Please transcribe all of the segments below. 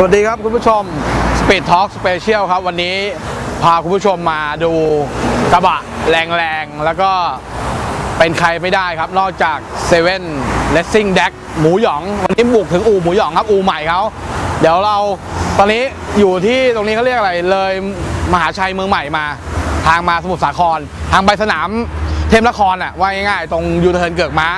สวัสดีครับคุณผู้ชม Speed Talk Special ครับ วันนี้พาคุณผู้ชมมาดูกระบะแรงๆ แล้วก็เป็นใครไม่ได้ครับ นอกจาก7 Racing Deck หมูหยอง วันนี้บุกถึงอู่หมูหยองครับ อู่ใหม่เขาเดี๋ยวเราตอนนี้อยู่ที่ตรงนี้เขาเรียกอะไรเลยมหาชัยเมืองใหม่มา ทางมาสมุทรสาคร ทางไปสนามเทมนครอะว่าง่ายๆ ตรงยูเทิร์นเกือกม้า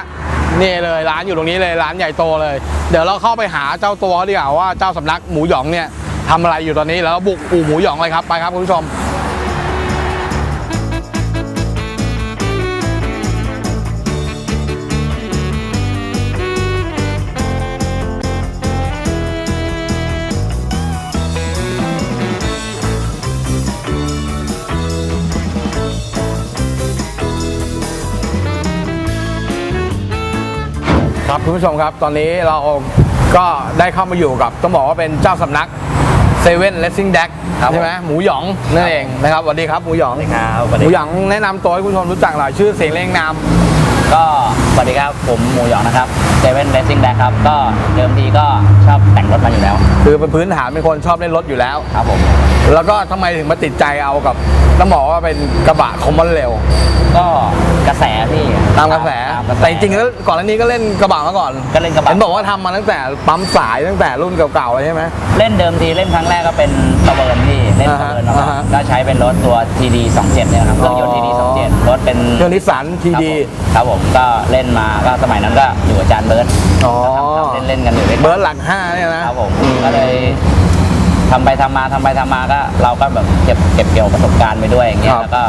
นี่เลยร้านอยู่ตรงนี้เลยร้านใหญ่โตเลย เดี๋ยวเราเข้าไปหาเจ้าตัวดีกว่าว่าเจ้าสำนักหมูหยองเนี่ยทำอะไรอยู่ตอนนี้แล้วบุกอู่หมูหยองเลยครับไปครับคุณผู้ชม ครับคุณผู้ชมครับ ตอนนี้เราก็ได้เข้ามาอยู่กับต้องบอกว่าเป็นเจ้าสำนักเซเว่นเลสซิ่งแดกครับใช่ไหมหมูหยองนั่นเองนะครับสวัสดีครับหมูหยองสวัสดีครับสวัสหดีมูหยองแนะนำตัวให้คุณผู้ชมรู้จักหน่อยชื่อเสียงเรียงนาม ก็สวัสดีครับผมหมูหยองนะครับเซเว่นเรซิ่งแดกครับ ก็เดิมทีก็ชอบแต่งรถมาอยู่แล้ว คือเป็นพื้นฐานเป็นคนชอบเล่นรถอยู่แล้ว ครับผม แล้วก็ทำไมถึงมาติดใจเอากับต้องบอกว่าเป็นกระบะคอมมอนเร็วก็กระแสพี่ตามกระแส ตามกระแส แต่จริงๆแล้วก่อนหน้านี้ก็เล่นกระบะมาก่อนก็เล่นกระบะเห็นบอกว่าทำมาตั้งแต่ปั๊มสายตั้งแต่รุ่นเก่าๆเลยใช่ไหม เล่นเดิมทีเล่นครั้งแรกก็เป็นตะเวิร์นพี่เล่นตะเวิร์นอ่าฮะนะครับอ่าฮะก็ใช้เป็นรถตัว TD 27เนี่ยนะครับเครื่องยนต์ TD 27รถเป็นเครื่องนิสสันทีดีครับผมก็เล่นมาก็สมัยนั้นก็อยู่กับอาจารย์เบิร์ตอ๋อเล่นเล่นๆกันอยู่ด้วยกันเบิร์ดหลักห้าเนี่ยนะครับผมก็เลย ทำไปทำมาทำไปทำมาก็เราก็แบบเก็บเก็บเกี่ยวประสบการณ์ไปด้วยอย่างเงี้คยรับ แล้วก็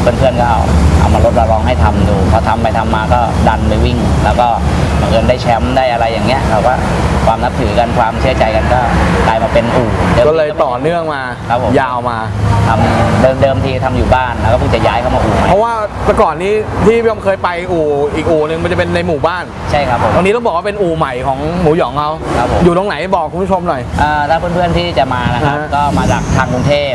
เพื่อนๆก็เอาเอามาลดมาลองให้ทำดูพอทำไปทำมาก็ดันไปวิ่ง แล้วก็บังเอิญได้แชมป์ได้อะไรอย่างเงี้ยเราก็ ความนับถือกันความเชื่อใจกันก็กลายมาเป็นอู่ดิมก็เลยต่อเนื่องมา ครับผม ยาวมา ทำเดิมเดิมทีทำอยู่บ้านแล้วก็เพิ่งจะย้ายเข้ามาอู่ใหม่เพราะว่าแต่ก่อนนี้ที่พี่อมเคยไปอู่อีกอู่หนึ่งมันจะเป็นในหมู่บ้าน ใช่ครับผม ตรงนี้ต้องบอกว่าเป็นอู่ใหม่ของหมูหยองเขาครับผม อยู่ตรงไหนบอกคุณผู้ชมหน่อย อ่าถ้าเพื่อนๆที่จะมานะครับอ่าฮะ ก็มาจากทางกรุงเทพ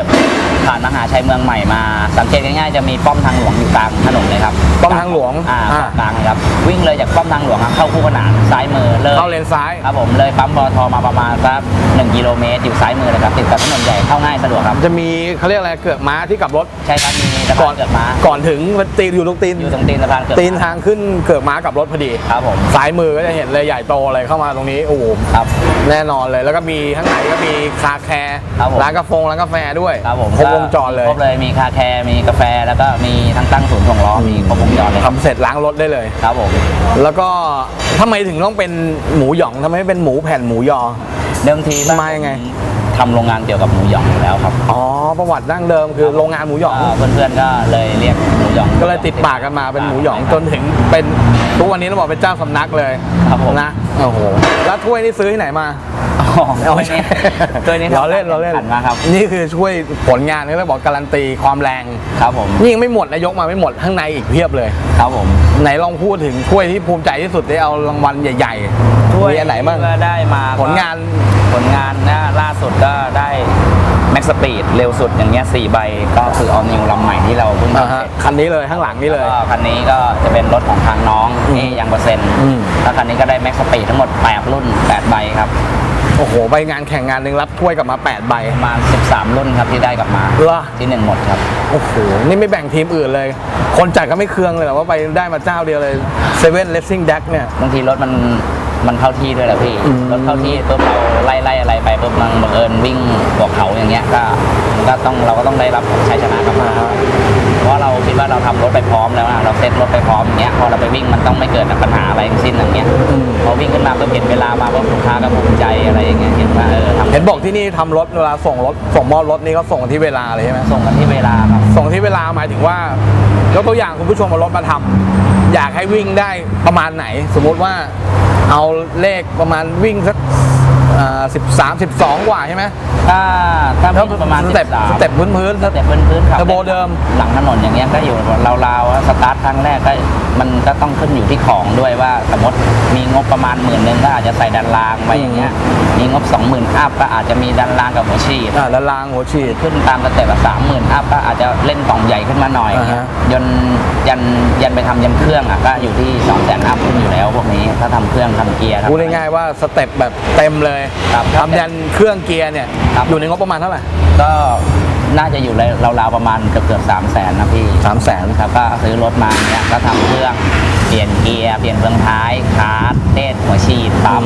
ผ่านมหาชัยเมืองใหม่มา สังเกตง่ายๆจะมีป้อมทางหลวงอยู่กลางถนนเลยครับป้อมทางหลวงอ่าอ่ากลางเลยครับวิ่งเลยจากป้อมทางหลวงครับเข้าคู่ขนานซ้ายมือเลยเข้าเลนซ้าย ครับผมเลยปั๊มปตทมาประมาณสักหนึ่งกิโลเมตรอยู่ซ้ายมือเลยครับติดกับถนนใหญ่เข้าง่ายสะดวกครับ จะมีเขาเรียกอะไรเกือกม้าที่กลับรถ ใช่ครับมีสะก่พาอนนเกิดม้าก่อนถึงมันตีนอยู่ตรงตีนอยู่ตรงตีนสะพานเกิดตีนทางขึ้นเกือกม้ากลับรถพอดีครับผมซ้ายมือก็จะเห็นเลยใหญ่โตเลยเข้ามาตรงนี้โอ้โหครับแน่นอนเลยแล้วก็มีข้างในก็มีคาแคร์ครับผมร้านกาแฟร้านกาแฟด้วยครับผมครบวงจรเลยครบเลยมีคาแคร์มีกาแฟแล้วก็มีทั้งตั้งศูนย์ส่งล้อมีครบวงจรเลยครับทำเสร็จล้างรถได้เลยครับผมแล้วก็ทำไมถึงต้องเป็นหมูหยองทำไมไม่เป็นหมูแผ่นหมูยอ เดิมทีบ้นมายังไง ทำโรงงานเกี่ยวกับหมูหยองอยู่แล้วครับอ๋อ ประวัติดั้งเดิมคือโรงงานหมูหยองาเพื่อนๆก็เลยเรียกหมูหยองก็เลยติดปากกันมาเป็นหมูหยองจนถึงเป็นทุกวันนี้ต้องบอกเป็นเจ้าสำนักเลยครับผมนะโอ้โหแล้วถ้วยนี่ซื้อที่ไหนมา อ๋อตัวนี้ตัวนี้เราเล่นเราเล่น ขันมาครับ นี่คือช่วยผลงานนี่เราบอกการันตีความแรงครับผม นี่ยังไม่หมดนะยกมาไม่หมดข้างในอีกเพียบเลย ครับผมไหนลองพูดถึงถ้วยที่ภูมิใจที่สุดได้เอารางวัลใหญ่ๆมีอันไหนบ้างก็ได้มาผลงาน ผลงานนะล่าสุดก็ได้แม็กสปีดเร็วสุดอย่างเงี้ยสี่ใบก็คือออนิวลำใหม่ที่เราเพิ่งอ่าทำฮะเสร็จ คันนี้เลยข้างหลังนี่เลย ก็คันนี้ก็จะเป็นรถของทางน้องอืมนี่ยังเปอร์เซ็นต์อืม แล้วคันนี้ก็ได้แม็กสปีดทั้งหมด 8 รุ่น 8 ใบครับ โอ้โหไปงานแข่งงานหนึ่งรับถ้วยกลับมา 8 ใบ ประมาณ 13 รุ่นครับที่ได้กลับมาเหรอ ที่หนึ่งหมดครับ โอ้โห นี่ไม่แบ่งทีมอื่นเลย คนจัดก็ไม่เคืองเลยเหรอว่าไปได้มาเจ้าเดียวเลยเซเว่นเลสซิ่งแดกเนี่ย บางทีรถมันมันเข้าที่ด้วยแหละพี่อืม รถเข้าที่ปุ๊บเราไล่ไล่อะไรไปปุ๊บมันบังเอิญวิ่งบวกเขาอย่างเงี้ยก็ก็ต้องเราก็ต้องได้รับชัยชนะกลับมาเพราะเราคิดว่าเราทำรถไปพร้อมแล้วนะเราเซ็ตรถไปพร้อมอย่างเงี้ยพอเราไปวิ่งมันต้องไม่เกิดปัญหา อะไรทั้งสิ้นอย่างเงี้ยอืมพอวิ่งขึ้นมาปุ๊บเห็นเวลามาปุ๊บลูกค้าก็ภูมิใจอะไรอย่างเงี้ยเห็นว่าเออทำเห็นบอกที่นี่ทำรถเวลาส่งรถส่งมอบรถนี่ก็ส่งที่เวลาเลยใช่ไหมส่งกันที่เวลาครับส่งที่เวลาหมายถึงว่ายกตัวอย่างคุณผู้ชมเอารถมาทำอยากให้วิ่งได้ประมาณไหน สมมุติว่าเอาเลขประมาณวิ่งสัก สิบสามสิบสองกว่าใช่ไหมถ้าถ้าถ้าวิ่งประมาณสเต็ป13สเต็ปพื้นพื้นๆ สเต็ปพื้นพื้นๆครับเทอร์โบเดิม หลังถนนอย่างเงี้ยก็อยู่ราวๆสตาร์ทครั้งแรกก็มันก็ต้องขึ้นอยู่ที่ของด้วยว่าสมมติมีงบประมาณหมื่นหนึ่งก็อาจจะใส่ดันรางไปอย่างเงี้ยมีงบสองหมื่นอัพก็อาจจะมีดันรางกับหัวฉีด อ่าแล้วรางหัวฉีด ขึ้นตามสเต็ปสามหมื่นอัพก็อาจจะเล่นกล่องใหญ่ขึ้นมาหน่อยอ่าฮะ ยนยันยันไปทำยันเครื่องอะก็อยู่ที่สองแสนอัพขึ้นอยู่แล้วพวกนี้ ถ้าทำเครื่องทำเกียร์ทำพูดง่ายๆว่าสเต็ปแบบเต็มเลยเลยครับ ทำยันเครื่องเกียร์เนี่ยครับ อยู่ในงบประมาณเท่าไหร่ ก็น่าจะอยู่ราวๆประมาณเกือบเกือบสามแสนนะพี่สามแสน ครับก็ซื้อรถมาเนี่ยก็ทำเครื่องเปลี่ยนเกียร์เปลี่ยนเฟืองท้ายคาร์ดเทศหัวฉีดปั๊ม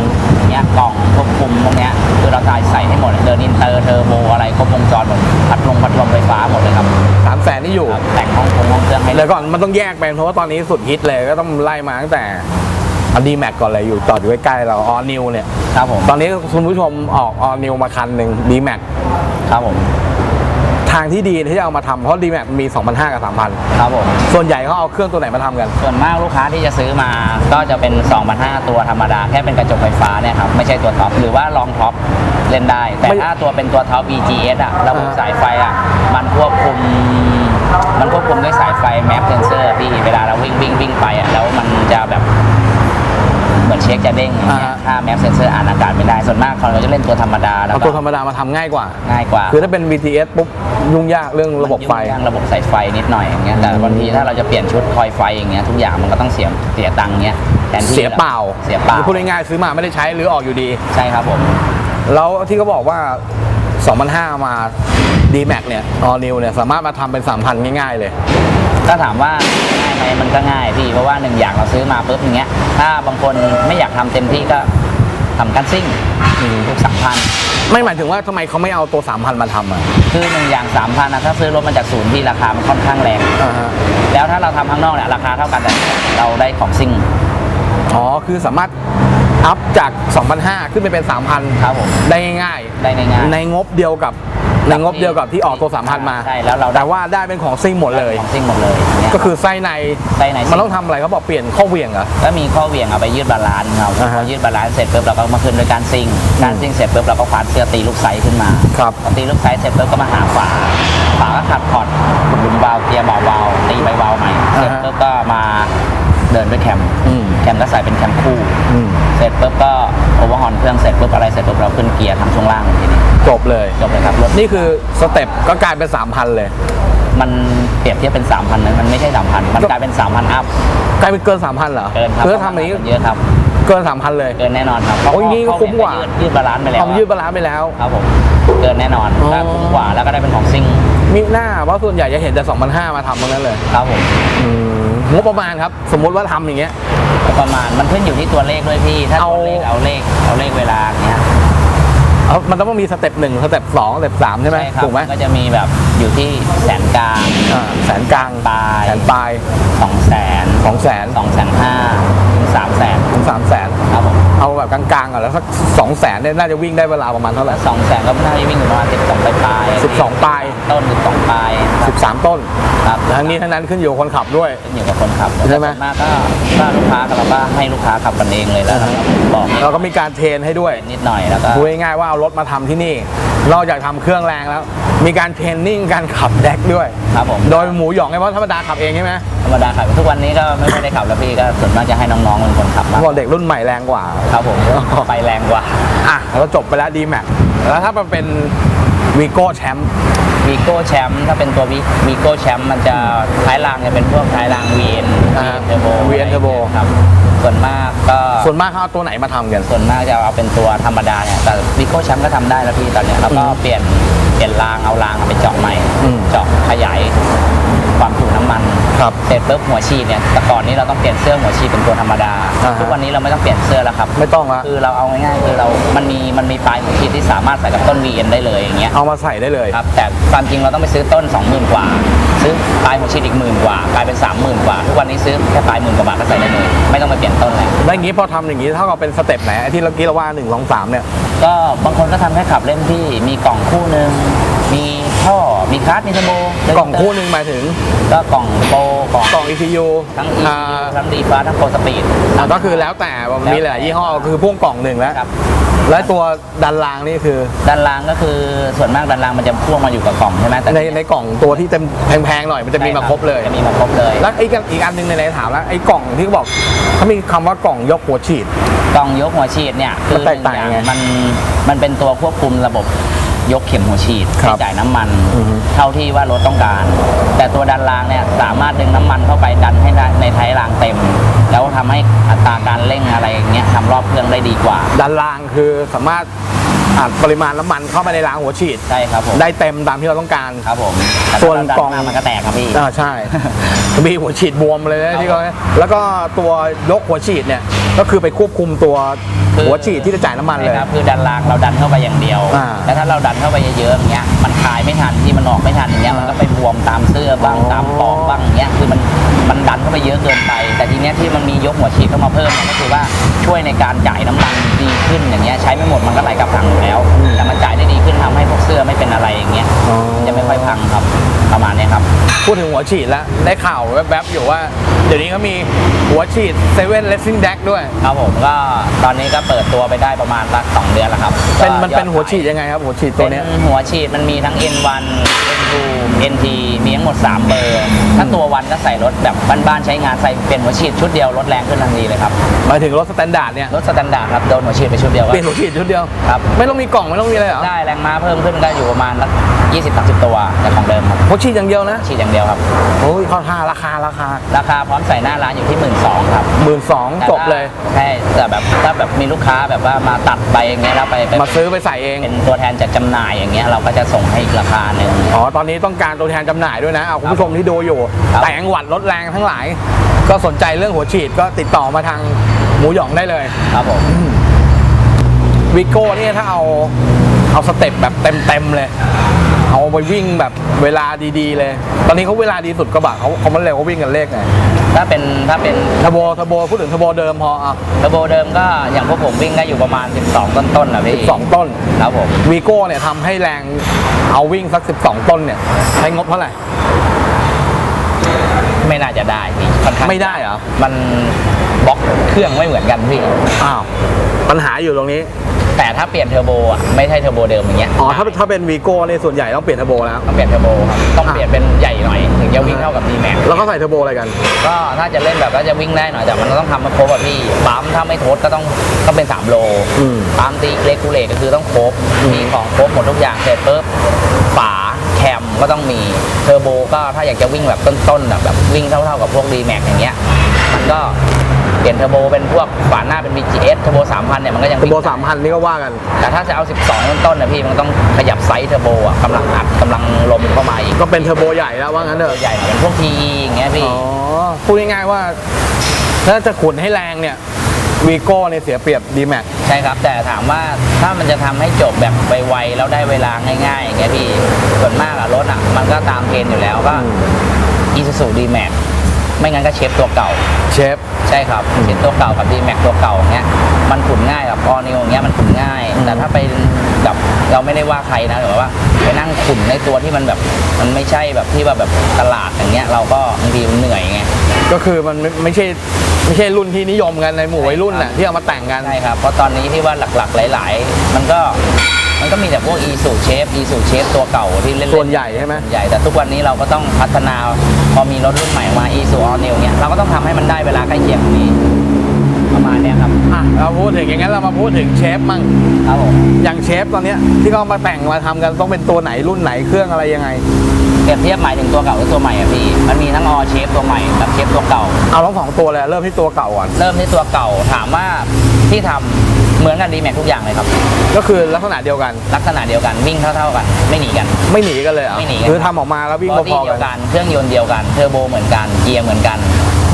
เนี่ยกล่องควบคุมพวกเนี้ยคือเราใส่ใส่ให้หมดเลยเดินอินเตอร์เทอร์โบอะไรครบวงจรหมดพัดลมพัดลมไฟฟ้าหมดเลยครับสามแสนที่อยู่ ครับแต่งห้องคงห้องเครื่องให้เลยก่อนมันต้องแยกไปเพราะว่าตอนนี้สุดฮิตเลยก็ต้องไล่มาตั้งแต่ อันดีแม็กก่อนเลยอยู่จอดอยู่ใกล้ๆเราออนิวเนี่ยครับผมตอนนี้คุณผู้ชมออกออนิวมาคันหนึ่งดีแม็กครับผมทางที่ดีที่จะเอามาทำเพราะดีแม็กมี 2,500 กับ 3,000 ครับผม ส่วนใหญ่เขาเอาเครื่องตัวไหนมาทำกัน ส่วนมากลูกค้าที่จะซื้อมาก็จะเป็น 2,500 ตัวธรรมดา แค่เป็นกระจกไฟฟ้าเนี่ยครับ ไม่ใช่ตัวท็อป หรือว่าลองท็อปเล่นได้ แต่ไม่ถ้าตัวเป็นตัวท็อป BGS อะระบบอ่าสายไฟอะมันควบคุม มันควบคุมด้วยสายไฟแมปเซนเซอร์พี่เวลาเราวิ่งวิ่งวิ่งไปอะแล้วมันจะแบบ เหมือนเช็คจะเด้งอย่างเงี้ยถ้าแมปเซนเซอร์อ่านอากาศไม่ได้ ส่วนมากเขาจะเล่นตัวธรรมดาแล้วเอาก็ตัวธรรมดามาทำง่ายกว่า ง่ายกว่าคือถ้าเป็น BTS ปุ๊บยุ่งยากเรื่องระบบไฟ มันยุ่งยากระบบสายไฟนิดหน่อยอย่างเงี้ยแต่อืมบางทีถ้าเราจะเปลี่ยนชุดคอยไฟอย่างเงี้ยทุกอย่างมันก็ต้องเสียเสียตังค์เงี้ยแทนที่เสียเปล่าเสียเปล่าพูดง่ายๆซื้อมาไม่ได้ใช้หรือออกอยู่ดี ใช่ครับผม แล้วที่เขาบอกว่า2,500มา d m a x เนี่ยออนิวเนี่ย สามารถมาทำเป็น 3,000 ง่ายๆเลย ถ้าถามว่าง่ายไหมมันก็ง่ายพี่เพราะว่าหนึ่งอย่างเราซื้อมาปุ๊บอย่างเงี้ย ถ้าบางคนไม่อยากทำเต็มที่ก็ทำกันซิ่งอืมทุกสามพันไม่หมายถึงว่าทำไมเขาไม่เอาตัว 3,000 มาทำอะ คือหนึ่งอย่างสามพันนะถ้าซื้อรถมาจากศูนย์ที่ราคามันค่อนข้างแรงอ่าฮะแล้วถ้าเราทำข้างนอกเนี่ยราคาเท่ากันแต่เราได้ของซิ่ง อ๋อ คือสามารถอัพจาก 2,500 ขึ้นไปเป็น 3,000 ครับผม ได้ง่ายได้ง่ายๆในงบเดียวกับ ในงบเดียวกับที่ออกตัว 3,000 มา ใช่แล้วเราได้ แต่ว่าได้เป็นของซิ่งหมดเลย ของซิ่งหมดเลยอย่างเงี้ย ก็คือไส้ในไส้ในซิ่งมันต้องทำอะไรเขาบอกเปลี่ยนข้อเหวี่ยงเหรอ ก็มีข้อเหวี่ยงเอาไปยืดบาลานซ์ครับอ่าพฮะอยืดบาลานซ์เสร็จปุ๊บเราก็มาขึ้นด้วยการซิ่งการซิ่งเสร็จปุ๊บเราก็คว้านเสื้อตีลูกไซส์ขึ้นมาครับ พอตีลูกไซส์เสร็จปุ๊บก็มาหาฝาฝาก็ขัดพอร์ตขุดหลุมวาล์วเกียร์เบาๆตีไปวาล์วใหม่เสร็จปุ๊บก็มา เดินด้วยแคมอืม แคมก็ใส่เป็นแคมคู่ อืมเสร็จปุ๊บก็โอเวอร์ฮอนเครื่องเสร็จปุ๊บอะไรเสร็จปุ๊บเราขึ้นเกียร์ทำช่วงล่างทีนี้จบเลย จบเลยครับรถนี่คือสเต็ปก็กลายเป็น 3,000 เลย มันเปรียบเทียบเป็น 3,000นั้นมันไม่ใช่ 3,000 มันกลายเป็น 3,000 อัพกลายเป็นเกิน 3,000เหรอเกินครับคือถ้าทำอย่างนี้เยอะครับ เกิน 3,000 เลย เกินแน่นอนครับโอ้ยนี่ก็คุ้มกว่ายืดยืดบาลานซ์ไปแล้วทำยืดบาลานซ์ไปแล้ว ครับผมเกินแน่นอนอ๋อก็คุ้มกว่าแล้วก็ได้เป็นของซิ่งมีหน้าเพราะส่วนใหญ่จะเห็นแต่ 2,500 มาทำตรงนั้นเลย ครับผมอืม งบประมาณครับ สมมุติว่าทำอย่างเงี้ย ประมาณมันขึ้นอยู่ที่ตัวเลขด้วยพี่ ถ้าเอา ตัวเลขเอาเลขเอาเลขเวลาอย่างเงี้ยเอามันต้องมีสเต็ปหนึ่งสเต็ปสองสเต็ปสามใช่ไหมครับถูกไหมก็จะมีแบบอยู่ที่แสนกลางอ่าแสนกลางปลายแสนปลายสองแสนสองแสนสองแสนห้าถึงสามแสนถึงสามแสนครับผม เอาแบบกลางๆก่อนแล้วสักสองแสนเนี่ยน่าจะวิ่งได้เวลาประมาณเท่าไหร่สองแสนก็น่าจะวิ่งอยู่ประมาณสิบสองปลายปลาย12ปลายต้นสิบสองปลายครับสิบสามต้นครับทั้งนี้ทั้งนั้นขึ้นอยู่กับคนขับด้วยขึ้นอยู่กับคนขับใช่ไหมส่วนมากก็ถ้าลูกค้ากับเราก็ให้ลูกค้าขับกันเองเลยแล้วเราก็บอกให้เราก็มีการเทรนให้ด้วยนิดหน่อยแล้วก็พูดง่ายๆว่าเอารถมาทำที่นี่นอกจากทำเครื่องแรงแล้ว มีการเทรนนิ่งการขับแดกด้วยครับผมโดยหมูหยองไงเพราะธรรมดาขับเองใช่ไหมธรรมดาขับทุกวันนี้ก็ไม่ค่อยได้ขับแล้วพี่ก็ส่วนมากจะให้น้องๆเป็นคนขับมากบอกเด็กรุ่นใหม่แรงกว่าครับผมไปแรงกว่า อะแล้วก็จบไปแล้วดีแม็กแล้วถ้ามันเป็นวีโก้แชมป์วีโก้แชมป์ถ้าเป็นตัววีโก้แชมป์มันจะท้ายรางจะเป็นพวกท้ายราง VN อ่า VN Turbo VN Turbo ครับส่วนมากก็ส่วนมากเขาเอาตัวไหนมาทำกันส่วนมากจะเอาเป็นตัวธรรมดาเนี่ยแต่วีโก้แชมป์ก็ทำได้แล้วพี่ตอนเนี้ยแล้วก็อืมเปลี่ยนเปลี่ยนรางเอารางเอาไปเจาะใหม่อืมเจาะขยาย ความจุน้ำมันครับ เสร็จปุ๊บหัวฉีดเนี่ยแต่ก่อนนี้เราต้องเปลี่ยนเสื้อหัวฉีดเป็นตัวธรรมดา อ่าฮะ ทุกวันนี้เราไม่ต้องเปลี่ยนเสื้อแล้วครับ ไม่ต้องละคือเราเอาง่ายๆคือเรา มันมี มันมีปลายหัวฉีดที่สามารถใส่กับต้น VN ได้เลยอย่างเงี้ย เอามาใส่ได้เลย ครับ แต่ความจริงเราต้องไปซื้อต้น 20,000 กว่า ซื้อปลายหัวฉีดอีกหมื่นกว่า กลายเป็น 30,000 กว่า ทุกวันนี้ซื้อแค่ปลายหมื่นกว่าบาทก็ใส่ได้เลย ไม่ต้องไปเปลี่ยนต้นเลยแล้วอย่างนี้พอทำอย่างนี้เท่ากับเป็นสเต็ปไหนไอ้ที่เรากี้เราว่า1 2 3เนี่ย ก็บางคนก็ทำแค่ขับเล่นที่มีกล่องคู่หนึ่งมี ท่อมีคาร์ดมีเทอร์โบกล่องคู่หนึ่งหมายถึงก็กล่องโปรกล่องกล่อง ECU ทั้งอ่า ECU ทั้งดีฟ้าทั้งโปรสปีด อ่าก็คือแล้วแต่ว่ามันมีหลายยี่ห้อคือพ่วงกล่องหนึ่งแล้ว ครับ และตัวดันรางนี่คือด้านล่างก็คือส่วนมากด้านล่างมันจะพ่วงมาอยู่กับกล่องใช่ไหมแต่ในในกล่องตัวที่เต็มแพงๆหน่อยมันจะมีมาครบเลย จะมีมาครบเลยแล้วอีกอันอีกอันหนึ่งในไหนถามแล้วไอ้กล่องที่เขาบอกเขามีคำว่ากล่องยกหัวฉีด กล่องยกหัวฉีดเนี่ยคือมันแตกต่างยังไง มันมันเป็นตัวควบคุมระบบ ยกเข็มหัวฉีดครับให้จ่ายน้ำมัน อือฮึ เท่าที่ว่ารถต้องการ แต่ตัวดันรางเนี่ยสามารถดึงน้ำมันเข้าไปดันให้ได้ในท้ายรางเต็ม แล้วทำให้อัตราการเร่งอะไรอย่างเงี้ยทำรอบเครื่องได้ดีกว่า ด้านล่างคือสามารถอัดปริมาณน้ำมันเข้าไปในรางหัวฉีด ใช่ครับผมได้เต็มตามที่เราต้องการ ครับผมแต่ส่วนถ้าเราดักล่อง มากมันก็แตกครับพี่ อ่าใช่ มีหัวฉีดบวมเลยนะที่เขาแล้วก็ตัวยกหัวฉีดเนี่ยก็คือไปควบคุมตัวคือ หัวฉีดที่จะจ่ายน้ำมันเลยใช่ครับคือดันรางเราดันเข้าไปอย่างเดียวอ่าแล้วถ้าเราดันเข้าไปเยอะๆอย่างเงี้ยมันคลายไม่ทันที่มันออกไม่ทันอย่างเงี้ยมันก็ไปบวมตามเสื้อบ้างอ๋อตามปอกบ้างอย่างเงี้ยคือมันมัน ดันเข้าไปเยอะเกินไป แต่ทีเนี้ยที่มันมียกหัวฉีดเข้ามาเพิ่มเนี่ยก็คือว่าช่วยในการจ่ายน้ำมันดีขึ้นอย่างเงี้ยใช้ไม่หมดมันก็ไหลกลับถังอยู่แล้ว แต่มันจ่ายได้ดีขึ้นทำให้พวกเสื้อไม่เป็นอะไรอย่างเงี้ยอ๋อ มันจะไม่ค่อยพังครับประมาณเนี้ยครับ พูดถึงหัวฉีดแล้ว ได้ข่าวแวบๆอยู่ว่า เดี๋ยวนี้เขามีหัวฉีดเซเว่นเลสซิ่งแดกด้วย ครับผมก็ตอนนี้ก็เปิดตัวไปได้ประมาณสักสองเดือนแล้วครับเป็นมันก็ยอดเป็นหัวฉีดยังไงครับ หัวฉีดตัวเนี้ย เป็นหัวฉีดมันมีทั้ง N1 N2 NT มีทั้งหมด 3 เบอร์ ถ้าตัววันก็ใส่รถแบบบ้านๆใช้งานใส่เป็นหัวฉีดชุดเดียวรถแรงขึ้นทันทีเลยครับหมายถึงรถสแตนดาร์ดเนี่ยรถสแตนดาร์ดครับโดนหัวฉีดไปชุดเดียวก็เปลี่ยนหัวฉีดชุดเดียว ครับ ไม่ต้องมีกล่องไม่ต้องมีอะไรเหรอได้แรงม้าเพิ่มขึ้นก็อยู่ประมาณสัก20-30 ตัวจากของเดิมครับหัวฉีดอย่างเดียวนะฉีดอย่างเดียวครับ โอ้ยค่าค่าราคาราคาราคาพร้อมใส่หน้าร้านอยู่ที่ 1 2ื่นครับหมื่นสองแต่จบเลย ใช่แต่แบบถ้าแบบมีลูกค้าแบบว่ามาตัดไปอย่างเงี้ยแล้วไปไปมาซื้อไปใส่เอง เป็นตัวแทนจัดจำหน่ายอย่างเงี้ยเราก็จะส่งให้อีกราคาหนึ่ง อ๋อ ตอนนี้ต้องการตัวแทนจำหน่ายด้วยนะ เอาคุณผู้ชมที่ดูอยู่ ครับ แต่งหวัดรถแรงทั้งหลายก็สนใจเรื่องหัวฉีดก็ติดต่อมาทางหมูหยองได้เลยครับผมวิโก้เนี่ยถ้าเอาเอาสเต็ปแบบเต็มๆเลย เอาไปวิ่งแบบเวลาดีๆเลย ตอนนี้เขาเวลาดีสุดกระบะเขาเขามันเร็วเขาวิ่งกันเลขไงถ้าเป็นถ้าเป็นเทอร์โบเทอร์โบพูดถึงเทอร์โบเดิมพออะเทอร์โบเดิมก็อย่างพวกผมวิ่งได้อยู่ประมาณ 12 ต้นๆนะพี่สองต้นครับผมวีโก้เนี่ยทำให้แรงเอาวิ่งสัก 12 ต้นเนี่ยใช้งบเท่าไหร่ ไม่น่าจะได้พี่ค่อนข้างไม่ได้เหรอ มันบล็อกเครื่องไม่เหมือนกันพี่อ้าวปัญหาอยู่ตรงนี้แต่ถ้าเปลี่ยนเทอร์โบอะไม่ใช่เทอร์โบเดิมอย่างเงี้ยอ๋อถ้าถ้าเป็นวีโก้ในยส่วนใหญ่ต้องเปลี่ยนเทอร์โบแล้วต้องเปลี่ยนเทอร์โบครับต้องอะเปลี่ยนเป็นใหญ่หน่อยถึงจะวิ่งเท่ากับ d m a x แล้วก็ใส่เทอร์โบอะไรกัน ก็ถ้าจะเล่นแบบว่าจะวิ่งได้หน่อยแต่มันต้องทำมาครบอะพี่ปั๊มถ้าไม่โทษก็ต้องต้องเป็น 3 โลอืมปั๊มตีเลกูเลตก็คือต้องครบมีของครบหมดทุกอย่างเสร็จปุ๊บฝา แคมก็ต้องมีเทอร์โบก็ถ้าอยากจะวิ่งแบบต้นๆอะแบบวิ่งเท่าๆกับพวก d m a x อย่างเงี้ยมันก็เปลี่ยนเทอร์โบเป็นพวกฝาหน้าเป็น VGS เทอร์โบ3,000เนี่ยมันก็ยังเทอวิ่ร์โบงได้สามพันนี่ก็ว่ากัน แต่ถ้าจะเอา 12 ต้นๆนะพี่มันต้องขยับไซส์เทอร์โบอะกำลังอัดกำลังลมเข้ามาอีกก็เป็นเทอร์โบใหญ่แล้วว่างั้นเถอะใหญ่หน่อยเป็นพวก TE อย่างเงี้ยพี่อ๋อพูดง่ายๆว่า ถ้าจะขุนให้แรงเนี่ย วีโก้เนี่ยเสียเปรียบดีแม็กใช่ครับ แต่ถามว่าถ้ามันจะทำให้จบแบบไวๆแล้วได้เวลาง่ายๆอย่างเงี้ยพี่ส่วนมากอะรถอะมันก็ตามเทรนด์อยู่แล้วก็ Isuzu D-Max ไม่งั้นก็เชฟตัวเก่า เชฟ ใช่ครับเชฟตัวเก่ากับ D-Max ตัวเก่าอย่างเงี้ยมันขุนง่ายกับออนิวอย่างเงี้ยมันขุนง่าย อืม แต่ถ้าไปแบบเราไม่ได้ว่าใครนะแต่ว่าไปนั่งขุนในตัวที่มันแบบ มันไม่ใช่แบบที่ว่าแบบตลาดอย่างเงี้ยเราก็บางทีมันเหนื่อยไง ก็คือมันไม่ไม่ใช่ไม่ใช่รุ่นที่นิยมกันในหมู่วัยรุ่นน่ะที่เอามาแต่งกันใช่ครับเพราะตอนนี้ที่ว่าหลักๆ หลาย ๆ มันก็มันก็มีแต่พวก e สูเชฟ e สูเชฟตัวเก่าที่เล่นๆส่วนใหญ่ใช่ไหมส่วนใหญ่แต่ทุกวันนี้เราก็ต้องพัฒนาพอมีรถรุ่นใหม่มา e สูออนิวเนี่ยเราก็ต้องทำให้มันได้เวลาใกล้เคียงตรงนี้ ประมาณเนี้ยครับอะเราพูดถึงอย่างนั้นเรามาพูดถึงเชฟมั่งครับผมอย่างเชฟตอนเนี้ยที่เขาเอามาแต่งมาทำกันต้องเป็นตัวไหนรุ่นไหนเครื่องอะไรยังไง เปรียบเทียบหมายถึงตัวเก่าหรือตัวใหม่อะพี่ มันมีทั้งออเชฟตัวใหม่กับเชฟตัวเก่า เอาทั้งสองตัวเลยเริ่มที่ตัวเก่าก่อนเริ่มที่ตัวเก่าถามว่าที่ทำเหมือนกันดีแม็กทุกอย่างเลยครับ ก็คือลักษณะเดียวกัน ลักษณะเดียวกันวิ่งเท่าๆกัน ไม่หนีกัน ไม่หนีกันเลยเหรอะไม่หนีกัน คือทำออกมาแล้ววิ่งบอดี้พอๆเดีกัยวนกันเครื่องยนต์เดียวกันเทอร์โบเหมือนกันเกียร์เหมือนกัน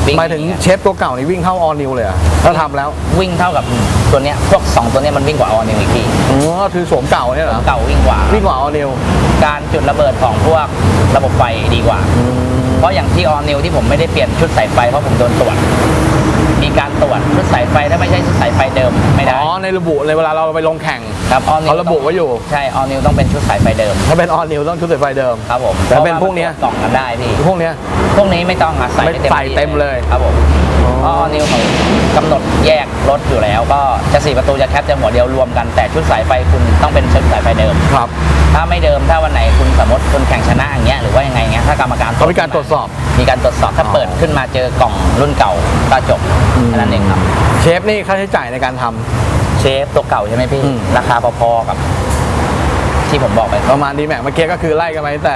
วิ่หมายถึงนีกันเชฟตัวเก่านี่วิ่งเข้าออนิวเลยเหรอะถ้าทำแล้ววิ่งเท่ากับตัวเนี้ยพวก 2 ตัวเนี้ยมันวิ่งกว่าออนิวอีกทีอ๋อคือโฉมเก่าเนี่ยเหรอเก่าวิ่งกว่า วิ่งกว่าออนิวการจุดระเบิดของพวกระบบไฟดีกว่า เพราะอย่างที่ออนิวที่ผมไม่ได้เปลี่ยนชุดสายไฟเพราะผมโดนตรวจมีการตรวจชุดสายไฟถ้าไม่ใช่ชุดสายไฟเดิมไม่ได้อ๋อในระบุในเวลาเราไปลงแข่งครับออนิวเขาระบุไว้อยู่ใช่ออนิวต้องเป็นชุดสายไฟเดิม ถ้าเป็นออนิวต้องชุดสายไฟเดิมครับผมแต่เป็นพวกเนี้ยพราะามัตรวจกล่องกันได้พี่พวกเนี้ยพวกนี้ไม่ต้องอะใส่ไม่ให้ใส่เต็มเลยครับผมเพราะออนิวเขากำหนดแยกรถอยู่แล้ว ก็จะสี่ประตูจะแคปจะหัวเดียวรวมกันแต่ชุดสายไฟคุณต้องเป็นชุดสายไฟเดิม ครับ ถ้าไม่เดิมถ้าวันไหนคุณสมมติคุณแข่งชนะอย่างเงี้ยหรือว่ายังไงเงี้ยถ้ากรรมการเขามีการตรวจสอบ มีการตรวจสอบถ้าอ๋อเปิดขึ้นมาเจอกล่องรุ่นเก่าก็จบแค่นั้นเองครับ เชฟนี่ค่าใช้จ่ายในการทำเชฟตัวเก่าใช่ไหมพี่อืมราคาพอๆกับที่ที่ผมบอกไปประมาณดีแม็กเมื่อกี้ก็คือไล่กันไปแต่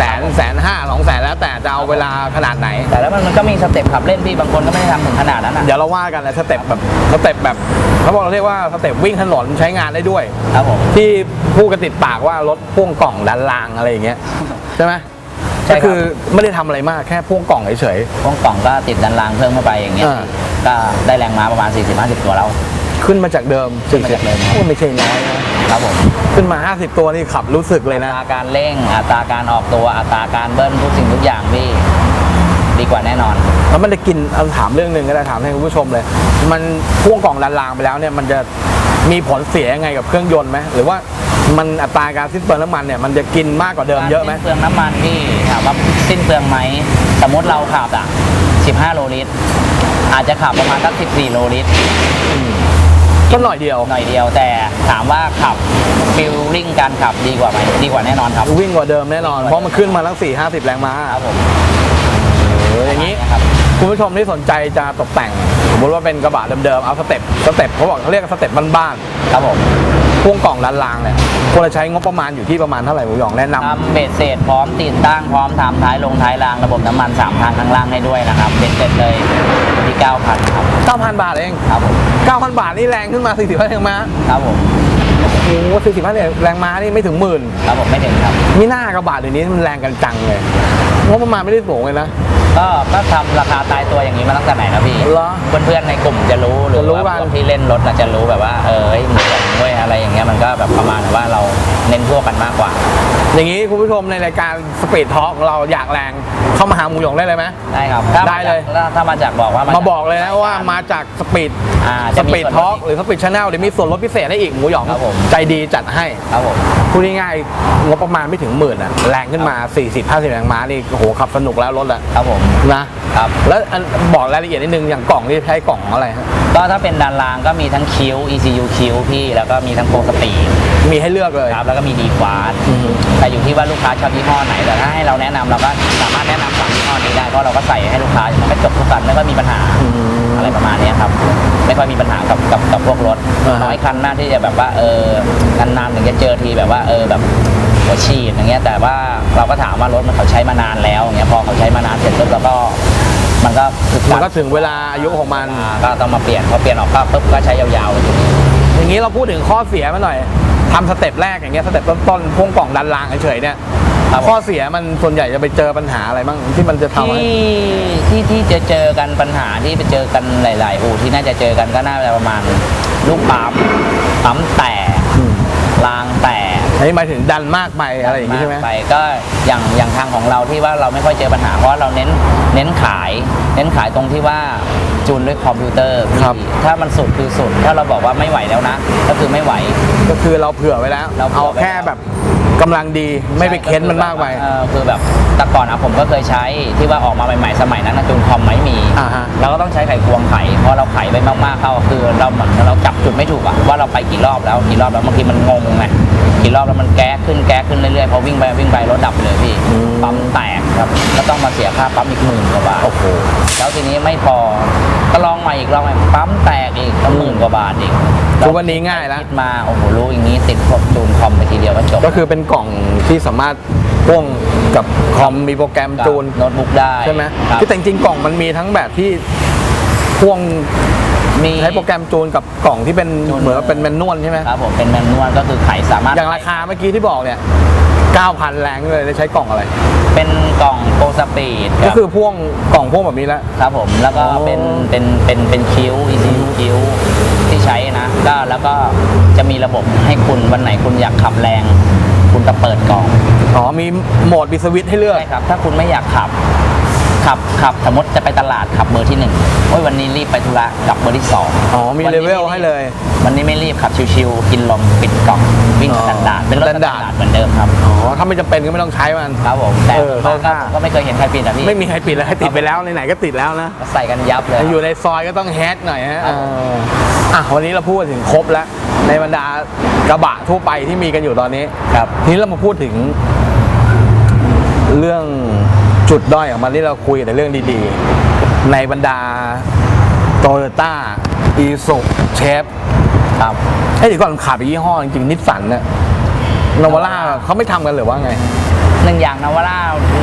แสนแสนห้าสองแสนแล้วแต่จะเอาเวลาขนาดไหน แต่แล้วมันมันก็มีสเต็ปขับเล่นพี่บางคนก็ไม่ได้ทำถึงขนาดนั้นอะเดี๋ยวเราว่ากันนะสเต็ปแบบสเต็ปแบบเขาบอกเราเรียกว่าสเต็ปวิ่งถนนใช้งานได้ด้วย ครับผมที่พูดกันติดปากว่ารถพ่วงกล่องดันรางอะไรอย่างเงี้ยใช่ไหมใช่ก็ครับคือไม่ได้ทำอะไรมากแค่พ่วงกล่องเฉยพวกกล่องก็ติดดันรางเพิ่มเข้าไปอย่างเงี้ยอ่าก็ได้แรงม้าประมาณ 40-50 ตัวแล้วๆขึ้นมาจากเดิมขึ้นมาจากเดิมครับโอ้ไม่ใช่น้อยนะ ครับผมขึ้นมา 50 ตัวนี่ขับรู้สึกเลยอันะตราการเร่งอัตราการออกตัวอัตราการเบิ้ลทุกสิ่งทุกอย่างพี่ดีกว่าแน่นอน แล้วมันจะกินเอาถามเรื่องหนึ่งก็ได้ถามให้คุณผู้ชมเลย มันพ่วงกล่องดันรางไปแล้วเนี่ยมันจะมีผลเสียยังไงกับเครื่องยนต์ไหมหรือว่ามันอัตราการสิ้นเปลืองน้ำมันเนี่ยมันจะกินมากกว่าเดิมเยอะไหมสิ้นเปลืองน้ำมันพี่ถามว่าสิ้นเปลืองไหมสมมติเราขับอะ 15 โลลิตร อาจจะขับประมาณสัก 14 โลลิตร ก็หน่อยเดียว หน่อยเดียวแต่ถามว่าขับฟิลลิ่งการขับดีกว่าไหมดีกว่าแน่นอนครับ วิ่งกว่าเดิมแน่นอน เพราะมันขึ้นมาตั้ง4 50 แรงม้าครับผมเอออย่างนี้ครับคุณผู้ชมที่สนใจจะตกแต่ง สมมติว่าเป็นกระบะเดิมๆเอาสเต็ปสเต็ปเขาบอกเขาเรียกสเต็ปบ้านครับผมๆพ่วงกล่องดันรางเนี่ยควรจะใช้งบประมาณอยู่ที่ประมาณเท่าไหร่หมูหยองแนะนำทำเบสเสร็จพร้อมติดตั้งพร้อมทำท้ายลงท้ายรางระบบน้ำมัน3ทางข้างล่างให้ด้วยนะครับเบสเสร็จเลยอยู่ ที่ 9,000 ครับ 9,000 บาทเองครับผม9,000 บาทนี่แรงขึ้นมา45แรงม้าครับผมโอ้โห45แรงม้านี่ไม่ถึงหมื่นครับผมไม่ถึงครับมีหน้ากระบะเดี๋ยวนี้มันแรงกันจังเลยงบประมาณไม่ได้สูงเลยนะก็ก็ทำราคาตายตัวอย่างนี้มาตั้งแต่ไหนนะพี่เหรอเพื่อนๆในกลุ่มจะรู้หรือจะรู้ว่ากันพวกที่เล่นรถน่ะจะรู้แบบว่าเออเฮ้ยหมือนเว้ยอะไรอย่างเงี้ยมันก็แบบประมาณแบบว่าเราเน้นพวกกันมากกว่า อย่างนี้คุณผู้ชมในรายการสปีดทอ l k ของเราอยากแรงเข้ามาหาหมูหยองได้เลยไหม ได้ครับถ้าได้เลยถ้าถ้ามาจากบอกว่ามามาบอกเลยนะว่ามาจากสปีดอ่าสจะมีปีดส่วนทลอดล์กหรือสปีดชาแนลเดี๋ยวมีส่วนลดพิเศษให้อีกหมูหยองครับผม ใจดีจัดให้ครับผมพูดง่ายๆงบประมาณไม่ถึงหมื่นอะแรงขึ้นมา 40 50แรงม้านี่โอ้โหขับสนุกแล้วรถอะครับผมนะ ครับ แล้วอันบอกรายละเอียดนิดนึงอย่างกล่องนี่ใช้กล่องอะไรฮะ ก็ถ้าเป็นดานรางก็มีทั้งคิ้ว ECU คิ้วพี่ แล้วก็มีทั้งโปรสปีดมีให้เลือกเลย ครับแล้วก็มีดีฟาสอืม แต่อยู่ที่ว่าลูกค้าชอบยี่ห้อไหน แต่ถ้าให้เราแนะนำเราก็สามารถแนะนำสามยี่ห้อนี้ได้ เพราะเราก็ใส่ให้ลูกค้ามันก็จบทุกกันไม่ค่อยมีปัญหา อืม อะไรประมาณเนี้ยครับ ไม่ค่อยมีปัญหากับกับกับพวกรถอ่าฮะ น้อยคันมากที่จะแบบว่าเออนานๆถึงจะเจอทีแบบว่าเออแบบหัวฉีดอย่างเงี้ยแต่ว่าเราก็ถามว่ารถมันเขาใช้มานานแล้วอย่างเงี้ยพอเขาใช้มานานเสร็จปุ๊บเราก็มันก็ คือมันก็ถึงเวลาอายุของมันก็ต้องมาเปลี่ยนพอเปลี่ยนออกก็ปุ๊บก็ใช้ยาวๆเลยทีนี้อย่างนี้เราพูดถึงข้อเสียมาหน่อยทำสเต็ปแรกอย่างเงี้ยสเต็ปต้นๆพ่วงกล่องดันรางเฉยๆเนี่ยครับข้อเสียมันส่วนใหญ่จะไปเจอปัญหาอะไรบ้างที่มันจะทำให้ ที่ที่ที่จะเจอกันปัญหาที่ไปเจอกันหลาย ๆ อู่ที่น่าจะเจอกันก็น่าจะประมาณลูกปั๊มปั๊มแตกอืมรางแตก อันนี้หมายถึงดันมากไปอะไรอย่างนี้ใช่ไหมไปก็อย่างอย่างทางของเราที่ว่าเราไม่ค่อยเจอปัญหาเพราะเราเน้นเน้นขาย เน้นขายตรงที่ว่าจูนด้วยคอมพิวเตอร์พี่ถ้ามันสุดคือสุด ถ้าเราบอกว่าไม่ไหวแล้วนะ ก็คือไม่ไหว ก็คือเราเผื่อไว้แล้ว เราเผื่เอาอไว้แค่แบบ กำลังดีไม่ไปเค้นมันมากไป เออคือแบบแต่ก่อนอะผมก็เคยใช้ที่ว่าออกมาใหม่ๆสมัยนั้นนะจูนคอมไม่มีอ่าฮะ เราก็ต้องใช้ไขควงไขเพราะเราไขไปมากๆเข้าคือเราเหมือนเราจับจุดไม่ถูกอะว่าเราไปกี่รอบแล้วกี่รอบแล้วบางทีมันงงไงกี่รอบแล้วมันแก๊กขึ้นแก๊กขึ้นเรื่อยๆพอวิ่งไปวิ่งไปรถดับไปเลยพี่อืมปั๊มแตกครับก็ต้องมาเสียค่าปั๊มอีกหมื่นกว่าบาทโอ้โหแล้วทีนี้ไม่พอ ก็ลองใหม่อีกลองใหม่ปั๊มแตกอีกก็หมื่นกว่าบาทอีกทุกวันนี้ง่ายแล้ว คิดมาโอ้โหรู้อย่างนี้ติดพวกจูนคอมไปทีเดียวก็จบก็คือเป็นกล่องที่สามารถพ่วงกับคอมมีโปรแกรมจูนโน้ตบุ๊กได้ใช่ไหมครับที่แต่จริงๆกล่องมันมีทั้งแบบที่พ่วงมีใช้โปรแกรมจูนกับกล่องที่เป็นจูนเหมือนกับเป็นแมนนวลใช่ไหมครับผมเป็นแมนนวลก็คือไขสามารถอย่างราคาเมื่อกี้ที่บอกเนี่ย 9,000 แรงเลยได้ใช้กล่องอะไร เป็นกล่องโปรสปีดก็คือพ่วงกล่องพ่วงแบบนี้แล้วครับผมแล้วก็อ๋อเป็นเป็นเป็นเป็นคิ้ว ECU คิ้วที่ใช้นะก็แล้วก็จะมีระบบให้คุณวันไหนคุณอยากขับแรง คุณก็เปิดกล่องอ๋อมีโหมดบิสวิตให้เลือก ใช่ครับ ถ้าคุณไม่อยากขับ ขับขับสมมติจะไปตลาดขับเบอร์ที่หนึ่งโอ้ยวันนี้รีบไปธุระกลับเบอร์ที่สองอ๋อมีวันเลนี้เวลไม่รีบให้เลย วันนี้ไม่รีบขับชิวๆกินลมปิดกล่องวิ่งอ๋อสแตนดาร์ดเป็นรถสสแตแตนนดาดาร์ร์ดดเหมือนเดิมครับอ๋อถ้าไม่จำเป็นก็ไม่ต้องใช้มัน ครับผมแต่เออก็เข้าท่า ก็ไม่เคยเห็นใครปิดอะพี่ไม่มีใครปิดเลยให้ติดไปแล้วไหนๆก็ติดแล้วนะ ใส่กันยับเลย อยู่ในซอยก็ต้องแฮกหน่อยฮะครับ เอออะวันนี้เราพูดถึงครบแล้ว ในบรรดากระบะทั่วไปที่มีกันอยู่ตอนนี้ ครับ ทีนี้เรามาพูดถึงเรื่อง จุดด้อยของมันที่เราคุยแต่เรื่องดีๆ ในบรรดาโตโยต้าอีสุเชฟครับไอ้ยเดี๋ยวก่อนขาดไปยี่ห้อจริงๆนิสสันเนี่ยนวาร่าเขาไม่ทำกันหรือว่าไง หนึ่งอย่างนาวาร่าอื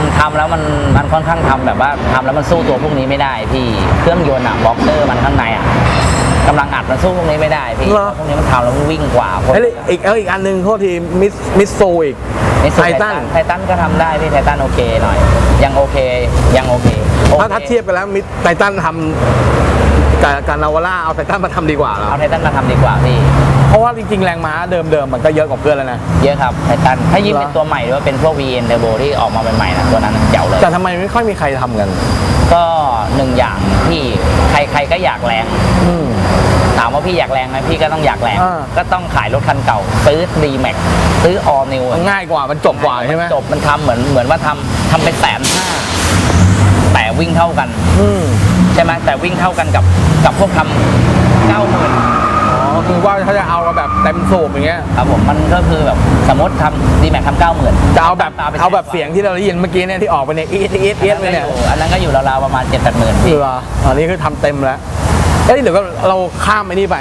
มทำแล้วมันมันค่อนข้างทำแบบว่าทำแล้วมันสู้ตัวพวกนี้ไม่ได้พี่เครื่องยนต์อะบ็อกเซอร์มันข้างในอะกำลังอัดมันสู้พวกนี้ไม่ได้พี่เหรอ พวกนี้มันทำแล้วมันวิ่งกว่าพวกเอ้ยอีกเอ้ยอีกอันหนึ่งโทษทีมิสมิสโซอีก ในส่วไททันไททันก็ทำได้พี่ไททันโอเคหน่อย ยังโอเคยังโอเคโอคถ้าถ้าเทียบกันแล้วมิสไททันทำกับกับนาวาร่าเอาไททันมาทำดีกว่าเหรอเอาไททันมาทำดีกว่าพี่ เพราะว่าจริงๆ แรงม้าเดิมๆ มันก็เยอะกว่าเพื่อนแล้วนะ เยอะครับไททันถ้ายิ่งเหรอ เป็นตัวใหม่หรือว่าเป็นพวก VN Turbo ที่ออกมาใหม่ๆนะตัวนั้นเจ๋วเลย แต่ทำไมไม่ค่อยมีใครทำกัน ก็หนึ่งอย่างที่ใครๆก็อยากแรง อืม ถามว่าพี่อยากแรงไหมพี่ก็ต้องอยากแรง อ่า ก็ต้องขายรถคันเก่า ซื้อ D Max ซื้อ All New มันง่ายกว่ามันจบกว่าใช่ไหมจบมันทำเหมือนเหมือนว่าทำทำเป็นแสนห้าแต่วิ่งเท่ากัน อืมใช่ไหมแต่วิ่งเท่ากันกับกับพวกทำเก้าหมื่นอ๋อคือว่าเขาจะเอากันแบบเต็มสูบอย่างเงี้ยครับผมมันก็คือแบบสมมติทำ D Max ทำเก้าหมื่นจะเอาแบบเอาแบบเสียงที่เราได้ยินเมื่อกี้เนี่ยที่ออกไปเนี่ยอีทอีทอีทเลยเนี่ยอันนั้นก็อยู่ราวๆประมาณเจ็ดแปดหมื่นคืพี่ออันนี้คือทำเต็มแล้ว เอ้ยเดี๋ยวก็เราข้ามไปนี่ไป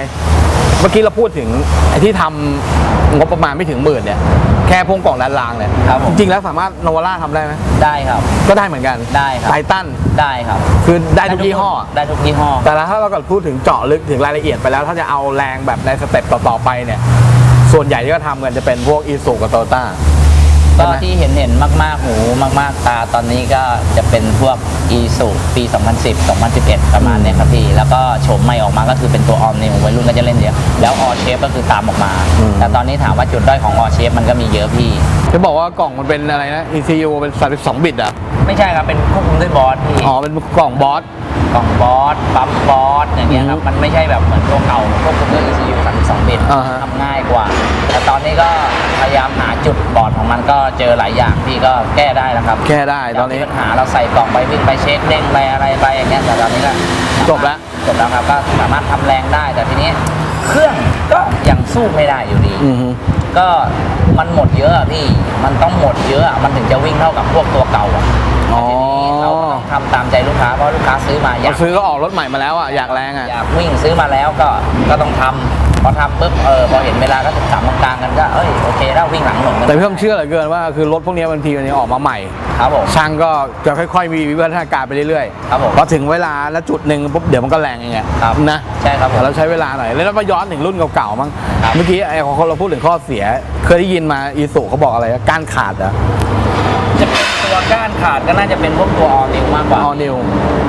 เมื่อกี้เราพูดถึงไอ้ที่ทำงบประมาณไม่ถึงหมื่นเนี่ย แค่พวงกล่องด้านล่างเนี่ยครับผม จริงๆแล้วสามารถโนวาร่าทำได้ไหมได้ครับ ก็ได้เหมือนกันได้ครับ ไททันได้ครับคือได้ทุกยี่ห้อ ได้ทุกยี่ห้อ แต่ละถ้าเราก็พูดถึงเจาะลึกถึงรายละเอียดไปแล้ว ถ้าจะเอาแรงแบบในสเต็ปต่อ ๆ ไปเนี่ย ส่วนใหญ่ที่ก็ทำกันจะเป็นพวกอีซูกับโตต้า ก็ใช่ไหมที่เห็นเห็นมาก ๆ หูมาก ๆ ตาตอนนี้ก็จะเป็นพวก e s u ปี 2010 2011 ประมาณเนี้ยครับพี่ แล้วก็โฉมใหม่ออกมาก็คือเป็นตัว All New วัยรุ่นก็จะเล่นเยอะแล้ว All Shape ก็คือตามออกมาแต่ตอนนี้ถามว่าจุดด้อยของ All Shape มันก็มีเยอะพี่ จะบอกว่ากล่องมันเป็นอะไรนะ ECU เป็น32บิตอะ ไม่ใช่ครับเป็นควบคุมด้วยบอสพี่ อ๋อ เป็นกล่องบอส กล่องบอสปั๊มบอสอย่างเงี้ยครับอืมมันไม่ใช่แบบเหมือนตัวเก่าควบคุมด้วย ECU 32บิตอ่าฮะ ทำง่ายกว่า แต่ตอนนี้ก็พยายามหาจุดบอดของมันก็เจอหลายอย่างพี่ก็แก้ได้แล้วครับแค่ได้ตอนนี้ จากที่ปัญหาเราใส่กล่องไปวิ่งไปเช็คเด้งไปอะไรไปอย่างเงี้ยแต่ตอนนี้ก็จบแล้วจบแล้วครับก็สามารถทำแรงได้แต่ทีนี้เครื่องก็ยังสู้ไม่ได้อยู่ดี อือฮึ ก็มันหมดเยอะอะพี่ มันต้องหมดเยอะอะมันถึงจะวิ่งเท่ากับพวกตัวเก่าอะอ๋อแต่ ทีนี้เราก็ต้องทำตามใจลูกค้าเพราะลูกค้าซื้อมาอยาเรากซื้อก็ออกรถใหม่มาแล้วอะอยากแรงอะ อยากวิ่งซื้อมาแล้วก็ก็ต้องทำพอทำปุ๊บเออพอเห็นเวลาก็สามกลางๆกันก็เอ้ยโอเคแล้ววิ่งหลังหนุนแต่พี่ผมเชื่อเหลือเกินว่าคือรถพวกนี้บางทีมันยังออกมาใหม่ ครับผม ช่างก็จะค่อยๆ มีวิวัฒนาการไปเรื่อยๆครับผมพอถึงเวลาแล้วจุดหนึ่งปุ๊บเดี๋ยวมันก็แรงเองไงครับ นะใช่ครับผม แต่เราใช้เวลาหน่อยแล้วมาย้อนถึงรุ่นเก่าๆมั้งครับ เมื่อกี้ไอ้ของเราพูดถึงข้อเสีย เคยได้ยินมาอีสุเขาบอกอะไรก้านขาดเหรอะจะเป็นตัว ก้านขาดก็น่าจะเป็นพวกตัวออนิวมากกว่าออนิว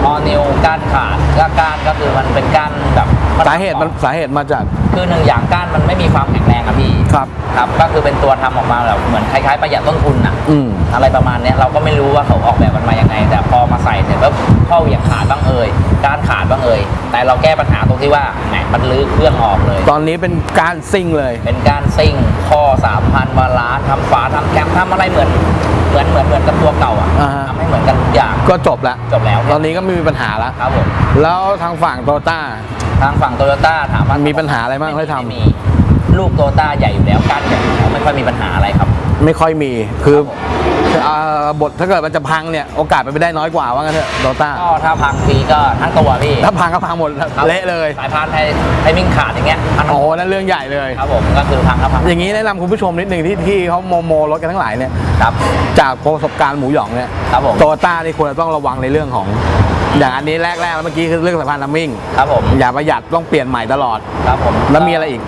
ออนิวก้านขาดก็ก้านก็คือมันเป็นก้านแบบสาเหตุมันสาเหตุมาจาก คือหนึ่งอย่างก้านมันไม่มีความแข็ง แรงอะพี่ครับครับ ก็คือเป็นตัวทำออกมาแบบเหมือนคล้ายๆประหยัดต้นทุนอะอืมอะไรประมาณเนี้ยเราก็ไม่รู้ว่าเขาออกแบบมันมายังไง แต่พอมาใส่เสร็จปุ๊บเข้าเหวี่ยงขาดบ้างเอ่ยก้านขาดบ้างเอ่ยแต่เราแก้ปัญหาตรงที่ว่าแหมมันลื้อเครื่องออกเลย ตอนนี้เป็นการซิ่งเลย เป็นการซิ่งข้อสามพันบาลานซ์ทำฝาทำแคมทำอะไรเหมือนเหมือนเหมือนเหมือนกับตัวเก่าอะอ่าฮะทำให้เหมือนกันทุกอย่างก็จบแล้วจบแล้ว ตอนนี้ก็ไม่มีปัญหาแล้วครับผมแล้วทางฝั่งโตต้าทางฝั่งโตโยต้าถามว่ามีมีปัญหาอะไรบ้างให้ทำมี ลูกโตโยต้าใหญ่อยู่แล้วการใหญ่อยู่แล้วไม่ค่อยมีปัญหาอะไรครับ ไม่ค่อยมีคือครับผมอ่าบทถ้าเกิดมันจะพังเนี่ยโอกาสเป็นไปได้น้อยกว่าว่างั้นเถอะโตต้าก็ถ้าพังทีก็ทั้งตัวพี่ถ้าพังก็พังหมดครับเละเลยสายพานไทยไทยมิ่งขาดอย่างเงี้ยพันโอ้โหนั่นเรื่องใหญ่เลย ครับผมก็คือพังครับพังอย่างนี้แนะนำคุณผู้ชมนิดหนึ่งที่ที่เขาโมโมรถกันทั้งหลายเนี่ยครับจากประสบการณ์หมูหยองเนี่ยครับผมโตต้านี่ควรจะต้องระวังในเรื่องของอย่างอันนี้แรกๆแล้วเมื่อกี้คือเรื่องสายพานน้ำมิ่งครับผมอย่าประหยัดต้องเปลี่ยนใหม่ตลอดครับผมแล้วมีอะไรอีก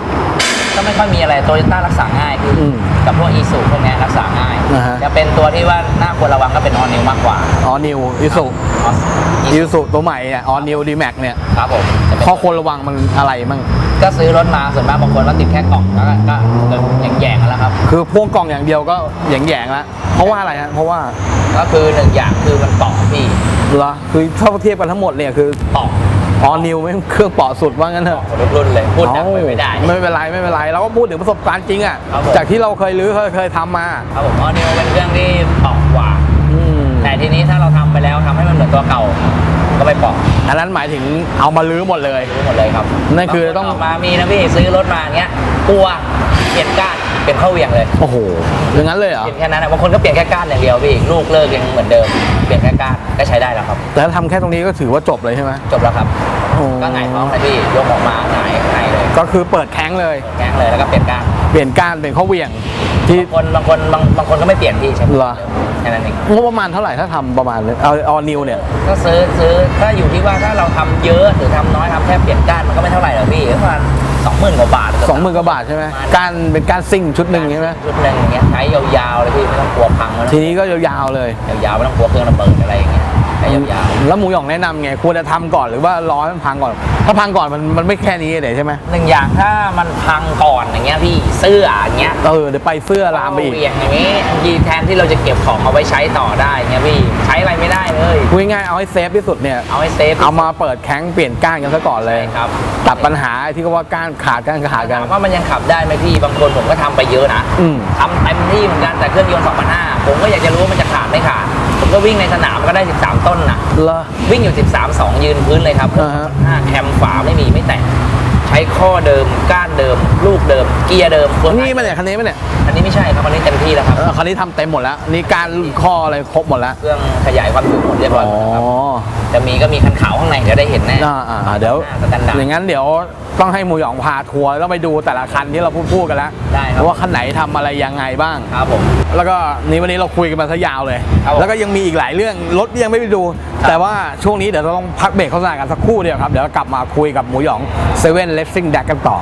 ก็ไม่ค่อยมีอะไรโตโยต้ารักษาง่ายคืออมกับพวกอีซูพวกเนี้ยรักษาง่ายอ่าฮะ จะเป็นตัวที่ว่าน่าควรระวังก็เป็นออนิวมากกว่าอ๋อนิวอิสุออสอิสุตัวใหม่เนี่ยออนิวดีแม็กเนี่ยครับผมจะเป็นข้อควรระวังมันอะไรมั่งก็ซื้อรถมาส่วนมากบางคนก็ติดแค่กล่องก็ก็แย่งๆกันแล้วครับ คือพ่วงกล่องอย่างเดียวก็แหยงๆแล้วเพราะว่าอะไรฮะเพราะว่าก็คือหนึ่งอย่างคือมันต่อพี่เหรอคือถ้าเทียบกันทั้งหมดเนี่ยคือ ต่อ ออนิวไม่เครื่องเปาะสุดว่างั้นเถอะทุกรุ่นเลยพูดดังไปไม่ได้ ไม่เป็นไรไม่เป็นไรเราก็พูดถึงประสบการณ์จริงอะครับผมจากที่เราเคยรื้อเคยเคยทำมาครับผมออนิวเป็นเครื่องที่ต่อกว่าอืมแต่ทีนี้ถ้าเราทำไปแล้วทำให้มันเหมือนตัวเก่าก็ไม่ปอกอันนั้นหมายถึงเอามารื้อหมดเลยซื้อหมดเลยครับนั่นคือต้องบางนกมามีนะพี่ซื้อรถมาเงี้ยกลัวเปลี่ยนก้าน เป็นเข้าเหวี่ยงเลยโอ้โหอย่างนั้นเลยเหรอ เปลี่ยนแค่นั้นนะบางคนก็เปลี่ยนแค่ก้านอย่างเดียวพี่ลูกเลิกยังเหมือนเดิมเปลี่ยนแค่ก้านก็ใช้ได้แล้วครับแต่ถ้าทำแค่ตรงนี้ก็ถือว่าจบเลยใช่ไหมจบแล้วครับ โอ้ก็หงายท้องเลยพี่ยกออกมาหงายหงายเลยก็คือเปิดแข้งเลยแกงเลยแล้วก็เปลี่ยนก้านเปลี่ยนก้านเป็นข้อเหวี่ยงที่ บางคนบางคนบางบางคนก็ไม่เปลี่ยนพี่ใช่เหรอ แค่นั้นเองงบประมาณเท่าไหร่ถ้าทำประมาณเอาเอานิวเนี่ย ก็ซื้อซื้อถ้าอยู่ที่ว่าถ้าเราทำเยอะหรือทำน้อยทำแค่เปลี่ยนก้านมันก็ไม่เท่าไหร่หรอกพี่ประมาณสองหมื่นกว่าบาท สองหมื่นกว่าบาทใช่ไหมก้านเป็นก้านซิ่งชุดหนึ่งใช่ไหมชุดหนึ่งอย่างเงี้ยใช้ยาวๆเลยพี่ไม่ต้องกลัวพังไม่ทีต้องนี้ก็ยาวๆเลยยาวๆไม่ต้องกลัวเครื่องระเบิดอะไรอย่างเงี้ยใช้ ยาวแล้วหมูหยองแนะนำไงควรจะทำก่อนหรือว่ารอให้มันพังก่อน ถ้าพังก่อนมันมันไม่แค่นี้เลยใช่ไหมๆหนึ่งอย่างถ้ามันพังก่อนอย่างเงี้ยพี่เสื้ออย่างเงี้ยเออเดี๋ยวไปเสื้อลามไปอีก เวียงอย่างงี้ยีแทนที่เราจะเก็บของเอาไว้ใช้ต่อได้เงี้ยพี่ใช้อะไรไม่ได้เลย พูดง่ายๆเอาให้เซฟที่สุดเนี่ย เอาให้เซฟเอามาเปิดแข้งเปลี่ยนก้านกันซะก่อนเลยใช่ครับตัดปัญหาที่เขาว่าก้านขาดก้านขาดกัน ถามว่ามันยังขับได้ไหมพี่บางคนผมก็ทำไปเยอะนะอืม ทำเต็มที่เหมือนกันแต่เครื่องยนต์2,500ผมก็อยากจะรู้ว่ามันจะขาดไม่ขาด ผมก็วิ่งในสนามก็ได้ 13 ต้นนะเหรอ วิ่งอยู่ 13 2 ยืนพื้นเลยครับอ่าฮะ2,500แคมฝาไม่มีไม่แตกใช้ข้อเดิมก้านเดิม ลูกเดิม เกียร์เดิมควรนี่มันเนี่ยคันนี้มันเนี่ยอันนี้ไม่ใช่ครับอันนี้เต็มที่แล้วครับ เออคันนี้ทำเต็มหมดแล้ว นี่การข้ออะไรครบหมดแล้วเครื่องขยายความจุหมดเรียบร้อยอ๋อหมดแล้วครับจะมีก็มีคันขาวข้างในเดี๋ยวได้เห็นแน่ อ่าอ่าอ่าเดี๋ยวสแตนดาร์ด อย่างนั้นเดี๋ยว ต้องให้หมูหยองพาทัวร์แล้วไปดูแต่ละคันที่เราพูดพูดกันแล้วได้ครับ ว่าคันไหนทำอะไรยังไงบ้าง ครับผม แล้วก็นี่วันนี้เราคุยกันมาซะยาวเลย ครับผมแล้วก็ยังมีอีกหลายเรื่องรถยังไม่ไปดู ครับ แต่ว่าช่วงนี้เดี๋ยวเราต้องพักเบรกโฆษณากันสักครู่เดียวครับ เดี๋ยวกลับมาคุยกับหมูหยองเซเว่นเลสซิ่งแดกกันต่อ